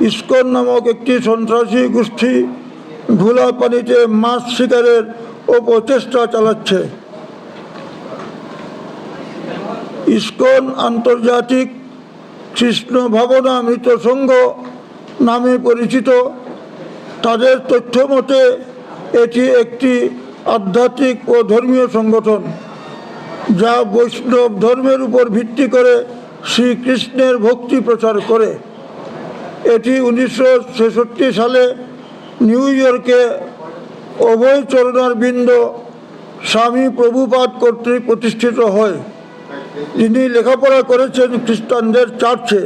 ISKCON নামক একটি সন্ত্রাসী গোষ্ঠী ঘোলা পানিতে মাছ শিকারের অপচেষ্টা চালাচ্ছে। ইস্কন আন্তর্জাতিক কৃষ্ণ ভাবনা মৃত সংঘ নামে পরিচিত। তাদের তথ্য মতে, এটি একটি আধ্যাত্মিক ও ধর্মীয় সংগঠন, যা বৈষ্ণব ধর্মের উপর ভিত্তি করে শ্রীকৃষ্ণের ভক্তি প্রচার করে। এটি উনিশশো ছেষট্টি সালে নিউ ইয়র্কে অভয় চরণার বৃন্দ স্বামী প্রভুপাদ কর্তৃক প্রতিষ্ঠিত হয়। যিনি লেখাপড়া করেছেন খ্রিস্টানদের চার্চে।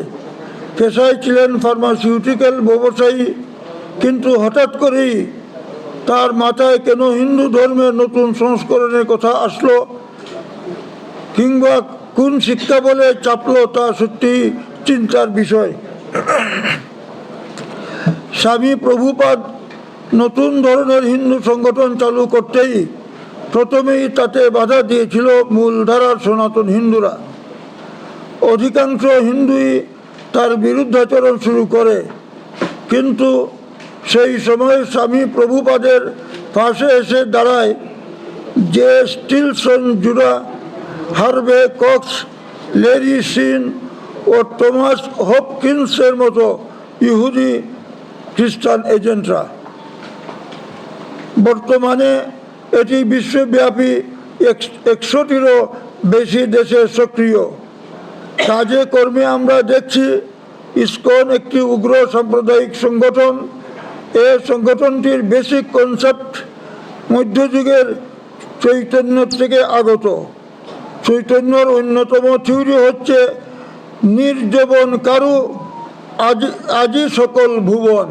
পেশায় ছিলেন ফার্মাসিউটিক্যাল ব্যবসায়ী, কিন্তু হঠাৎ করেই তার মাথায় কেন হিন্দু ধর্মের নতুন সংস্করণের কথা আসলো কিংবা কোন শিক্ষা বলে চাপলো তা সত্যি চিন্তার বিষয়। স্বামী প্রভুপাদ নতুন ধরনের হিন্দু সংগঠন চালু করতেই প্রথমেই তাতে বাধা দিয়েছিল মূলধারার সনাতন হিন্দুরা। অধিকাংশ হিন্দুই তার বিরুদ্ধাচরণ শুরু করে। কিন্তু সেই সময় স্বামী প্রভুপাদের পাশে এসে দাঁড়ায় যে স্টিলসন জুড়া হারভে কক্স, লেরি সিন ও টমাস হপকিন্সের মতো ইহুদি খ্রিস্টান এজেন্টরা। বর্তমানে এটি বিশ্বব্যাপী এক- একশোটিরও বেশি দেশে সক্রিয়। কাজে কর্মে আমরা দেখছি ইসকন একটি উগ্র সাম্প্রদায়িক সংগঠন। এ সংগঠনটির বেসিক কনসেপ্ট মধ্যযুগের চৈতন্য থেকে আগত। চৈতন্যর অন্যতম থিওরি হচ্ছে নির্জবন কারু আজ, আজি সকল ভুবন,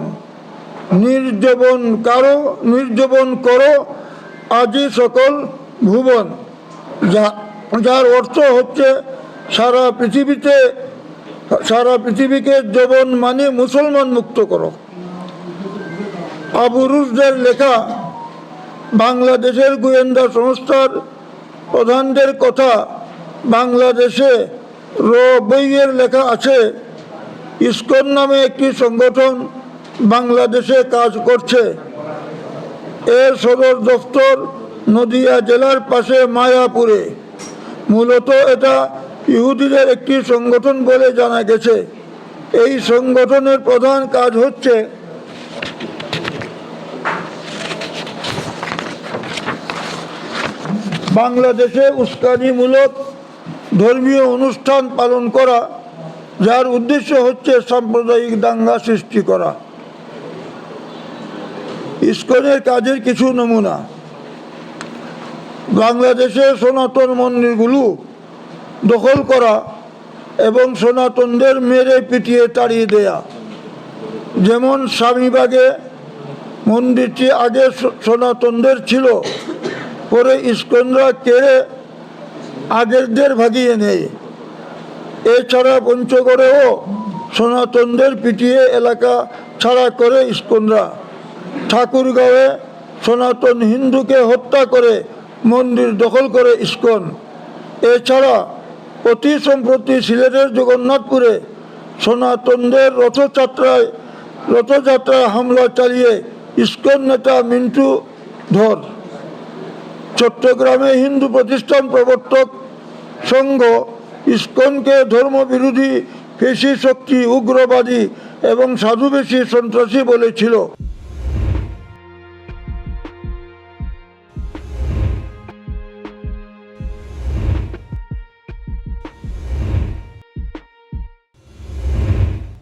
নির্জবন কারও, নির্জবন করো, আজি সকল ভুবন। যা, যার অর্থ হচ্ছে সারা পৃথিবীতে, সারা পৃথিবীকে জবন মানে মুসলমান মুক্ত করো। আবু আবুরুষদের লেখা, বাংলাদেশের গোয়েন্দা সংস্থার প্রধানদের কথা, বাংলাদেশে র বইয়ের লেখা আছে ইসকন নামে একটি সংগঠন বাংলাদেশে কাজ করছে। এর সদর দফতর নদিয়া জেলার পাশে মায়াপুরে। মূলত এটা ইহুদিদের একটি সংগঠন বলে জানা গেছে। এই সংগঠনের প্রধান কাজ হচ্ছে বাংলাদেশে উস্কানিমূলক ধর্মীয় অনুষ্ঠান পালন করা। যার উদ্দেশ্য হচ্ছে সাম্প্রদায়িক দাঙ্গা সৃষ্টি করা। ইস্কনের কাজের কিছু নমুনা। বাংলাদেশে সনাতন মন্দিরগুলো দখল করা এবং সনাতনদের মেরে পিটিয়ে তাড়িয়ে দেয়া। যেমন স্বামীবাগে মন্দিরটি আগে সনাতনদের ছিল, পরে ইস্কনরা কেড়ে আগেরদের ভাগিয়ে নেয়। এছাড়া পঞ্চগড়েও সনাতনদের পিটিয়ে এলাকা ছাড়া করে ইস্কনরা ঠাকুরগাঁওয়ে সনাতন হিন্দুকে হত্যা করে মন্দির দখল করে ইস্কন। এছাড়া অতি সম্প্রতি সিলেটের জগন্নাথপুরে সনাতনদের রথযাত্রায় রথযাত্রায় হামলা চালিয়ে ইস্কন নেতা মিন্টু ধর। চট্টগ্রামে হিন্দু প্রতিষ্ঠান প্রবর্তক সংঘ ইস্কনকে ধর্মবিরোধী পেশি শক্তি উগ্রবাদী এবং সাধুবেশী সন্ত্রাসী বলেছিল।